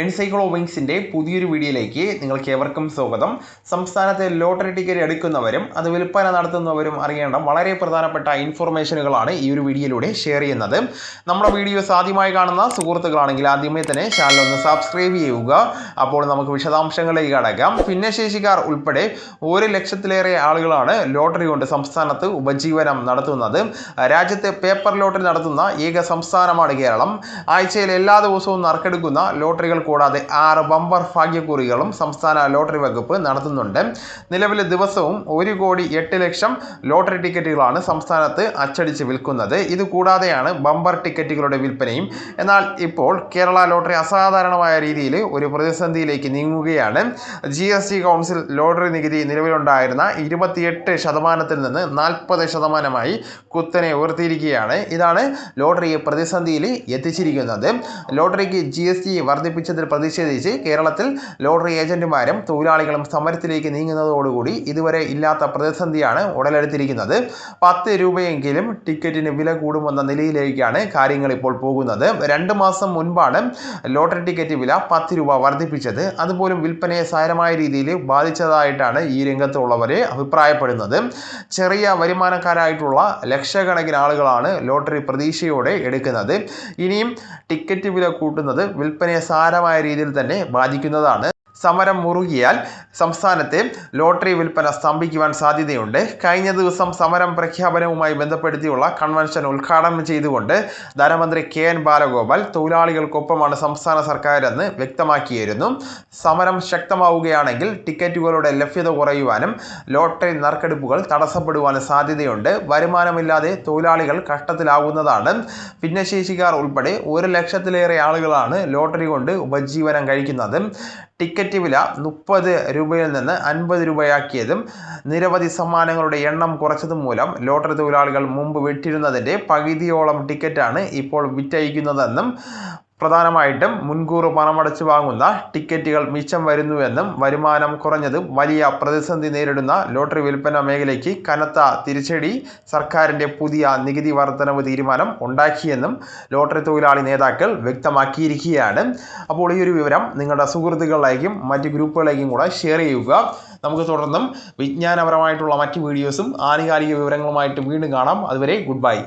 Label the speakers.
Speaker 1: എൻസൈക്ലോ വിങ്സിന്റെ പുതിയൊരു വീഡിയോയിലേക്ക് നിങ്ങൾക്ക് ഏവർക്കും സ്വാഗതം. സംസ്ഥാനത്തെ ലോട്ടറി ടിക്കറ്റ് എടുക്കുന്നവരും അത് വിൽപ്പന നടത്തുന്നവരും അറിയേണ്ട വളരെ പ്രധാനപ്പെട്ട ഇൻഫർമേഷനുകളാണ് ഈ ഒരു വീഡിയോയിലൂടെ ഷെയർ ചെയ്യുന്നത്. നമ്മുടെ വീഡിയോസ് ആദ്യമായി കാണുന്ന സുഹൃത്തുക്കളാണെങ്കിൽ ആദ്യമേ തന്നെ ചാനൽ ഒന്ന് സബ്സ്ക്രൈബ് ചെയ്യുക. അപ്പോൾ നമുക്ക് വിശദാംശങ്ങളിലേക്ക് കടക്കാം. ഭിന്നശേഷിക്കാർ ഉൾപ്പെടെ ഒരു ലക്ഷത്തിലേറെ ആളുകളാണ് ലോട്ടറി കൊണ്ട് സംസ്ഥാനത്ത് ഉപജീവനം നടത്തുന്നത്. രാജ്യത്തെ പേപ്പർ ലോട്ടറി നടത്തുന്ന ഏക സംസ്ഥാനമാണ് കേരളം. ആഴ്ചയിൽ എല്ലാ ദിവസവും നറുക്കെടുക്കുന്ന ലോട്ടറികൾ കൂടാതെ ആറ് ബമ്പർ ഭാഗ്യക്കുറികളും സംസ്ഥാന ലോട്ടറി വകുപ്പ് നടത്തുന്നുണ്ട്. നിലവിലെ ദിവസവും ഒരു കോടി എട്ട് ലക്ഷം ലോട്ടറി ടിക്കറ്റുകളാണ് സംസ്ഥാനത്ത് അച്ചടിച്ച് വിൽക്കുന്നത്. ഇതുകൂടാതെയാണ് ബമ്പർ ടിക്കറ്റുകളുടെ വിൽപ്പനയും. എന്നാൽ ഇപ്പോൾ കേരള ലോട്ടറി അസാധാരണമായ രീതിയിൽ ഒരു പ്രതിസന്ധിയിലേക്ക് നീങ്ങുകയാണ്. G S T council lottery നികുതി നിലവിലുണ്ടായിരുന്ന ഇരുപത്തിയെട്ട് ശതമാനത്തിൽ നിന്ന് നാൽപ്പത് ശതമാനമായി കുത്തനെ ഉയർത്തിയിരിക്കുകയാണ്. ഇതാണ് ലോട്ടറിയെ പ്രതിസന്ധിയിൽ എത്തിച്ചിരിക്കുന്നത്. ലോട്ടറിക്ക് ജി എസ് ടി വർദ്ധിപ്പിച്ചതിൽ പ്രതിഷേധിച്ച് കേരളത്തിൽ ലോട്ടറി ഏജന്റുമാരും തൊഴിലാളികളും സമരത്തിലേക്ക് നീങ്ങുന്നതോടുകൂടി ഇതുവരെ ഇല്ലാത്ത പ്രതിസന്ധിയാണ് ഉടലെടുത്തിരിക്കുന്നത്. പത്ത് രൂപയെങ്കിലും ടിക്കറ്റിന് വില കൂടുമെന്ന നിലയിലേക്കാണ് കാര്യങ്ങൾ ഇപ്പോൾ പോകുന്നത്. രണ്ട് മാസം മുൻപാണ് ലോട്ടറി ടിക്കറ്റ് വില പത്ത് രൂപ വർദ്ധിപ്പിച്ചത്. അതുപോലും വിൽപ്പനയെ സാരമായ രീതിയിൽ ബാധിച്ചതായിട്ടാണ് ഈ രംഗത്തുള്ളവരെ അഭിപ്രായപ്പെടുന്നത്. ചെറിയ വരുമാനക്കാരായിട്ടുള്ള ലക്ഷക്കണക്കിന് ആളുകളാണ് ലോട്ടറി പ്രതീക്ഷയോടെ എടുക്കുന്നത്. ഇനിയും ടിക്കറ്റ് വില കൂട്ടുന്നത് വിൽപ്പനയെ സാരമായ രീതിയിൽ തന്നെ ബാധിക്കുന്നതാണ്. സമരം മുറുകിയാൽ സംസ്ഥാനത്തെ ലോട്ടറി വിൽപ്പന സ്തംഭിക്കുവാൻ സാധ്യതയുണ്ട്. കഴിഞ്ഞ ദിവസം സമരം പ്രഖ്യാപനവുമായി ബന്ധപ്പെടുത്തിയുള്ള കൺവെൻഷൻ ഉദ്ഘാടനം ചെയ്തുകൊണ്ട് ധനമന്ത്രി കെ എൻ ബാലഗോപാൽ തൊഴിലാളികൾക്കൊപ്പമാണ് സംസ്ഥാന സർക്കാരെന്ന് വ്യക്തമാക്കിയിരുന്നു. സമരം ശക്തമാവുകയാണെങ്കിൽ ടിക്കറ്റുകളുടെ ലഭ്യത കുറയുവാനും ലോട്ടറി നറുക്കെടുപ്പുകൾ തടസ്സപ്പെടുവാനും സാധ്യതയുണ്ട്. വരുമാനമില്ലാതെ തൊഴിലാളികൾ കഷ്ടത്തിലാവുന്നതാണ്. ഭിന്നശേഷിക്കാർ ഉൾപ്പെടെ ഒരു ലക്ഷത്തിലേറെ ആളുകളാണ് ലോട്ടറി കൊണ്ട് ഉപജീവനം കഴിക്കുന്നത്. ടിക്കറ്റ് വില മുപ്പത് രൂപയിൽ നിന്ന് അൻപത് രൂപയാക്കിയതും നിരവധി സമ്മാനങ്ങളുടെ എണ്ണം കുറച്ചതും മൂലം ലോട്ടറി തൊഴിലാളികൾ മുമ്പ് വിട്ടിരുന്നതിന്റെ പകുതിയോളം ടിക്കറ്റാണ് ഇപ്പോൾ വിറ്റഴിക്കുന്നതെന്നും പ്രധാനമായിട്ടും മുൻകൂർ പണമടച്ച് വാങ്ങുന്ന ടിക്കറ്റുകൾ മിച്ചം വരുന്നുവെന്നും വരുമാനം കുറഞ്ഞതും വലിയ പ്രതിസന്ധി നേരിടുന്ന ലോട്ടറി വിൽപ്പന മേഖലയ്ക്ക് കനത്ത തിരിച്ചടി സർക്കാരിന്റെ പുതിയ നികുതി വർധനവ് തീരുമാനം ഉണ്ടാക്കിയെന്നും ലോട്ടറി തൊഴിലാളി നേതാക്കൾ വ്യക്തമാക്കിയിരിക്കുകയാണ്. അപ്പോൾ ഈ ഒരു വിവരം നിങ്ങളുടെ സുഹൃത്തുക്കളിലേക്കും മറ്റ് ഗ്രൂപ്പുകളിലേക്കും കൂടെ ഷെയർ ചെയ്യുക. നമുക്ക് തുടർന്നും വിജ്ഞാനപരമായിട്ടുള്ള മറ്റ് വീഡിയോസും ആനുകാലിക വിവരങ്ങളുമായിട്ട് വീണ്ടും കാണാം. അതുവരെ ഗുഡ് ബൈ.